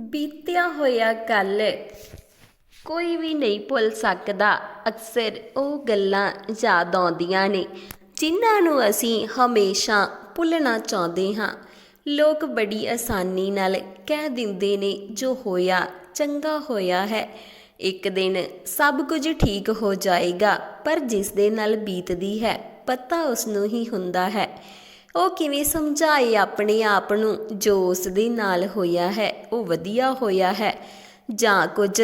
ਬੀਤਿਆ ਹੋਇਆ ਕੱਲ ਕੋਈ ਵੀ ਨਹੀਂ ਭੁੱਲ ਸਕਦਾ। ਅਕਸਰ ਉਹ ਗੱਲਾਂ ਯਾਦ ਆਉਂਦੀਆਂ ਨੇ, ਜਿਨ੍ਹਾਂ ਨੂੰ ਅਸੀਂ ਹਮੇਸ਼ਾ ਭੁੱਲਣਾ ਚਾਹੁੰਦੇ ਹਾਂ। ਲੋਕ ਬੜੀ ਆਸਾਨੀ ਨਾਲ ਕਹਿ ਦਿੰਦੇ ਨੇ, ਜੋ ਹੋਇਆ, ਚੰਗਾ ਹੋਇਆ ਹੈ। ਇੱਕ ਦਿਨ ਸਭ ਕੁਝ ਠੀਕ ਹੋ ਜਾਏਗਾ, ਪਰ ਜਿਸ ਦੇ ਨਾਲ ਬੀਤਦੀ ਹੈ, ਪਤਾ ਉਸ ਨੂੰ ਹੀ ਹੁੰਦਾ ਹੈ। ਉਹ ਕਿਵੇਂ ਸਮਝਾਏ ਆਪਣੇ ਆਪ ਨੂੰ? ਜੋ ਉਸ ਦੇ ਨਾਲ ਹੋਇਆ ਹੈ, ਉਹ ਵਧੀਆ ਹੋਇਆ ਹੈ ਜਾਂ ਕੁਝ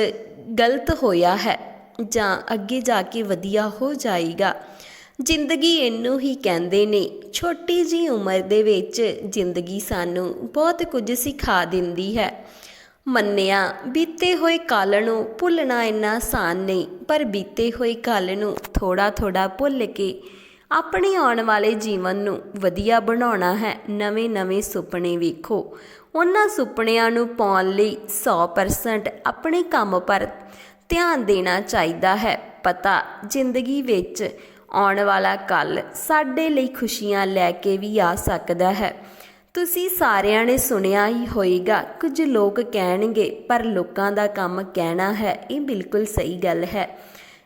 ਗਲਤ ਹੋਇਆ ਹੈ ਜਾਂ ਅੱਗੇ ਜਾ ਕੇ ਵਧੀਆ ਹੋ ਜਾਏਗਾ? ਜ਼ਿੰਦਗੀ ਇਹਨੂੰ ਹੀ ਕਹਿੰਦੇ ਨੇ। ਛੋਟੀ ਜੀ ਉਮਰ ਦੇ ਵਿੱਚ ਜ਼ਿੰਦਗੀ ਸਾਨੂੰ ਬਹੁਤ ਕੁਝ ਸਿਖਾ ਦਿੰਦੀ ਹੈ। ਮੰਨਿਆ, ਬੀਤੇ ਹੋਏ ਕੱਲ ਨੂੰ ਭੁੱਲਣਾ ਇੰਨਾ ਆਸਾਨ ਨਹੀਂ, ਪਰ ਬੀਤੇ ਹੋਏ ਕੱਲ ਨੂੰ ਥੋੜਾ ਥੋੜਾ ਭੁੱਲ ਕੇ ਆਪਣੇ ਆਉਣ ਵਾਲੇ ਜੀਵਨ ਨੂੰ ਵਧੀਆ ਬਣਾਉਣਾ ਹੈ। ਨਵੇਂ-ਨਵੇਂ ਸੁਪਨੇ ਵੇਖੋ। ਉਹਨਾਂ ਸੁਪਨਿਆਂ ਨੂੰ ਪਾਉਣ ਲਈ 100% ਆਪਣੇ ਕੰਮ ਪਰ ਧਿਆਨ ਦੇਣਾ ਚਾਹੀਦਾ ਹੈ। ਪਤਾ, ਜ਼ਿੰਦਗੀ ਵਿੱਚ ਆਉਣ ਵਾਲਾ ਕੱਲ ਸਾਡੇ ਲਈ ਖੁਸ਼ੀਆਂ ਲੈ ਕੇ ਵੀ ਆ ਸਕਦਾ ਹੈ। ਤੁਸੀਂ ਸਾਰਿਆਂ ਨੇ ਸੁਣਿਆ ਹੀ ਹੋਏਗਾ, ਕੁਝ ਲੋਕ ਕਹਿਣਗੇ, ਪਰ ਲੋਕਾਂ ਦਾ ਕੰਮ ਕਹਿਣਾ ਹੈ, ਇਹ ਬਿਲਕੁਲ ਸਹੀ ਗੱਲ ਹੈ।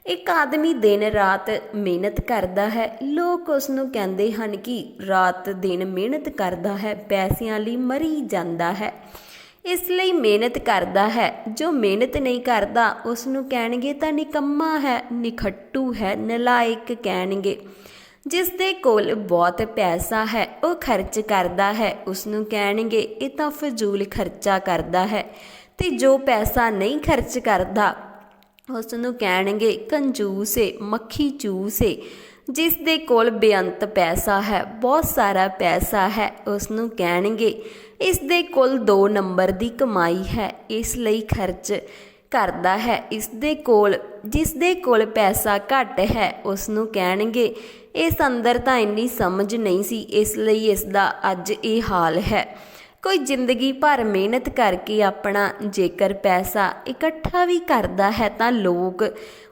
ਇੱਕ ਆਦਮੀ ਦਿਨ ਰਾਤ ਮਿਹਨਤ ਕਰਦਾ ਹੈ। ਲੋਕ ਉਸ ਨੂੰ ਕਹਿੰਦੇ ਹਨ ਕਿ ਰਾਤ ਦਿਨ ਮਿਹਨਤ ਕਰਦਾ ਹੈ, ਪੈਸਿਆਂ ਲਈ ਮਰੀ ਜਾਂਦਾ ਹੈ। ਇਸ ਲਈ ਮਿਹਨਤ ਕਰਦਾ ਹੈ। ਜੋ ਮਿਹਨਤ ਨਹੀਂ ਕਰਦਾ ਉਸ ਨੂੰ ਕਹਿਣਗੇ ਤਾਂ ਨਿਕੰਮਾ ਹੈ, ਨਿਖੱਟੂ ਹੈ, ਨਲਾਇਕ ਕਹਿਣਗੇ। ਜਿਸ ਦੇ ਕੋਲ ਬਹੁਤ ਪੈਸਾ ਹੈ, ਉਹ ਖਰਚ ਕਰਦਾ ਹੈ। ਉਸ ਨੂੰ ਕਹਿਣਗੇ, ਇਹ ਤਾਂ ਫਜ਼ੂਲ ਖਰਚਾ ਕਰਦਾ ਹੈ। ਤੇ ਜੋ ਪੈਸਾ ਨਹੀਂ ਖਰਚ ਕਰਦਾ ਉਸ ਨੂੰ ਕਹਿਣਗੇ, ਕੰਜੂਸ ਏ ਮੱਖੀ ਚੂਸ ਏ ਜਿਸ ਦੇ ਕੋਲ ਬੇਅੰਤ ਪੈਸਾ ਹੈ, ਬਹੁਤ ਸਾਰਾ ਪੈਸਾ ਹੈ। ਉਸ ਨੂੰ ਕਹਿਣਗੇ, ਇਸ ਦੇ ਕੋਲ 2 ਨੰਬਰ ਦੀ ਕਮਾਈ ਹੈ, ਇਸ ਲਈ ਖਰਚ ਕਰਦਾ ਹੈ। ਇਸ ਦੇ ਕੋਲ, ਜਿਸ ਦੇ ਕੋਲ ਪੈਸਾ ਘੱਟ ਹੈ ਉਸ ਨੂੰ ਕਹਿਣਗੇ, ਇਸ ਅੰਦਰ ਤਾਂ ਇੰਨੀ ਸਮਝ ਨਹੀਂ ਸੀ, ਇਸ ਲਈ ਇਸ ਦਾ ਅੱਜ ਇਹ ਹਾਲ ਹੈ। ਕੋਈ ਜ਼ਿੰਦਗੀ ਭਰ ਮਿਹਨਤ ਕਰਕੇ ਆਪਣਾ ਜੇਕਰ ਪੈਸਾ ਇਕੱਠਾ ਵੀ ਕਰਦਾ ਹੈ ਤਾਂ ਲੋਕ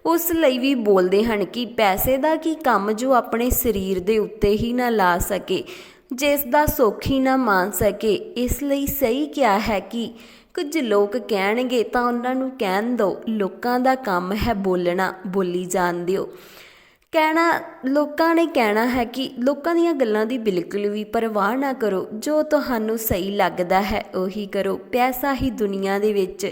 ਉਸ ਲਈ ਵੀ ਬੋਲਦੇ ਹਨ ਕਿ ਪੈਸੇ ਦਾ ਕੀ ਕੰਮ ਜੋ ਆਪਣੇ ਸਰੀਰ ਦੇ ਉੱਤੇ ਹੀ ਨਾ ਲਾ ਸਕੇ, ਜਿਸ ਦਾ ਸੋਖੀ ਨਾ ਮਾਨ ਸਕੇ। ਇਸ ਲਈ ਸਹੀ ਕਿਹਾ ਹੈ ਕਿ ਕੁਝ ਲੋਕ ਕਹਿਣਗੇ ਤਾਂ ਉਹਨਾਂ ਨੂੰ ਕਹਿਣ ਦਿਓ ਲੋਕਾਂ ਦਾ ਕੰਮ ਹੈ ਬੋਲਣਾ, ਬੋਲੀ ਜਾਣ ਦਿਓ। ਕਹਿਣਾ, ਲੋਕਾਂ ਨੇ ਕਹਿਣਾ ਹੈ ਕਿ ਲੋਕਾਂ ਦੀਆਂ ਗੱਲਾਂ ਦੀ ਬਿਲਕੁਲ ਵੀ ਪਰਵਾਹ ਨਾ ਕਰੋ। ਜੋ ਤੁਹਾਨੂੰ ਸਹੀ ਲੱਗਦਾ ਹੈ, ਉਹੀ ਕਰੋ। ਪੈਸਾ ਹੀ ਦੁਨੀਆ ਦੇ ਵਿੱਚ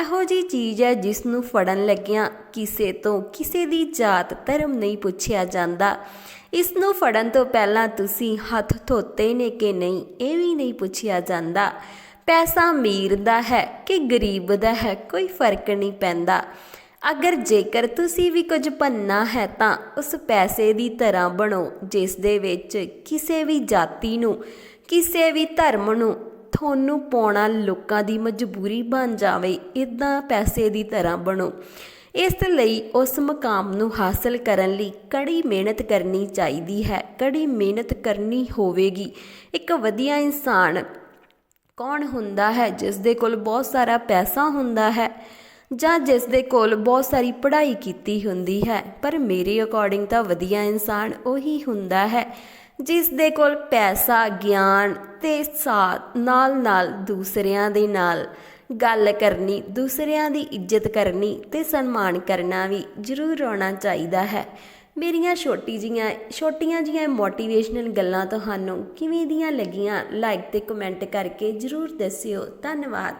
ਇਹੋ ਜੀ ਚੀਜ਼ ਹੈ, ਜਿਸ ਨੂੰ ਫੜਨ ਲੱਗਿਆਂ ਕਿਸੇ ਤੋਂ ਕਿਸੇ ਦੀ ਜਾਤ ਧਰਮ ਨਹੀਂ ਪੁੱਛਿਆ ਜਾਂਦਾ। ਇਸ ਨੂੰ ਫੜਨ ਤੋਂ ਪਹਿਲਾਂ ਤੁਸੀਂ ਹੱਥ ਧੋਤੇ ਨੇ ਕਿ ਨਹੀਂ, ਇਹ ਵੀ ਨਹੀਂ ਪੁੱਛਿਆ ਜਾਂਦਾ। ਪੈਸਾ ਅਮੀਰ ਦਾ ਹੈ ਕਿ ਗਰੀਬ ਦਾ ਹੈ, ਕੋਈ ਫ਼ਰਕ ਨਹੀਂ ਪੈਂਦਾ। ਅਗਰ ਜੇਕਰ ਤੁਸੀਂ ਵੀ ਕੁਝ ਭੰਨਾ ਹੈ ਤਾਂ ਉਸ ਪੈਸੇ ਦੀ ਤਰ੍ਹਾਂ ਬਣੋ, ਜਿਸ ਦੇ ਵਿੱਚ ਕਿਸੇ ਵੀ ਜਾਤੀ ਨੂੰ, ਕਿਸੇ ਵੀ ਧਰਮ ਨੂੰ ਤੁਹਾਨੂੰ ਪਾਉਣਾ ਲੋਕਾਂ ਦੀ ਮਜਬੂਰੀ ਬਣ ਜਾਵੇ ਇਦਾਂ ਪੈਸੇ ਦੀ ਤਰ੍ਹਾਂ ਬਣੋ। ਇਸ ਲਈ ਉਸ ਮਕਾਮ ਨੂੰ ਹਾਸਲ ਕਰਨ ਲਈ ਕੜੀ ਮਿਹਨਤ ਕਰਨੀ ਚਾਹੀਦੀ ਹੈ। ਕੜੀ ਮਿਹਨਤ ਕਰਨੀ ਹੋਵੇਗੀ। ਇੱਕ ਵਧੀਆ ਇਨਸਾਨ ਕੌਣ ਹੁੰਦਾ ਹੈ, ਜਿਸ ਦੇ ਕੋਲ ਬਹੁਤ ਸਾਰਾ ਪੈਸਾ ਹੁੰਦਾ ਹੈ? ਜਾਂ ਜਿਸ ਦੇ ਕੋਲ ਬਹੁਤ ਸਾਰੀ ਪੜ੍ਹਾਈ ਕੀਤੀ ਹੁੰਦੀ ਹੈ, ਪਰ ਮੇਰੇ ਅਕੋਰਡਿੰਗ ਤਾਂ ਵਧੀਆ ਇਨਸਾਨ ਉਹੀ ਹੁੰਦਾ ਹੈ, ਜਿਸ ਦੇ ਕੋਲ ਪੈਸਾ, ਗਿਆਨ ਤੇ ਸਾਥ ਨਾਲ ਨਾਲ ਦੂਸਰਿਆਂ ਦੇ ਨਾਲ ਗੱਲ ਕਰਨੀ, ਦੂਸਰਿਆਂ ਦੀ ਇੱਜ਼ਤ ਕਰਨੀ ਤੇ ਸਨਮਾਨ ਕਰਨਾ ਵੀ ਜ਼ਰੂਰ ਆਉਣਾ ਚਾਹੀਦਾ ਹੈ। ਮੇਰੀਆਂ ਛੋਟੀ ਜੀਆਂ, ਛੋਟੀਆਂ ਜੀਆਂ ਮੋਟੀਵੇਸ਼ਨਲ ਗੱਲਾਂ ਤੁਹਾਨੂੰ ਕਿਵੇਂ ਦੀਆਂ ਲੱਗੀਆਂ ਲਾਈਕ ਤੇ ਕਮੈਂਟ ਕਰਕੇ ਜ਼ਰੂਰ ਦੱਸਿਓ। ਧੰਨਵਾਦ।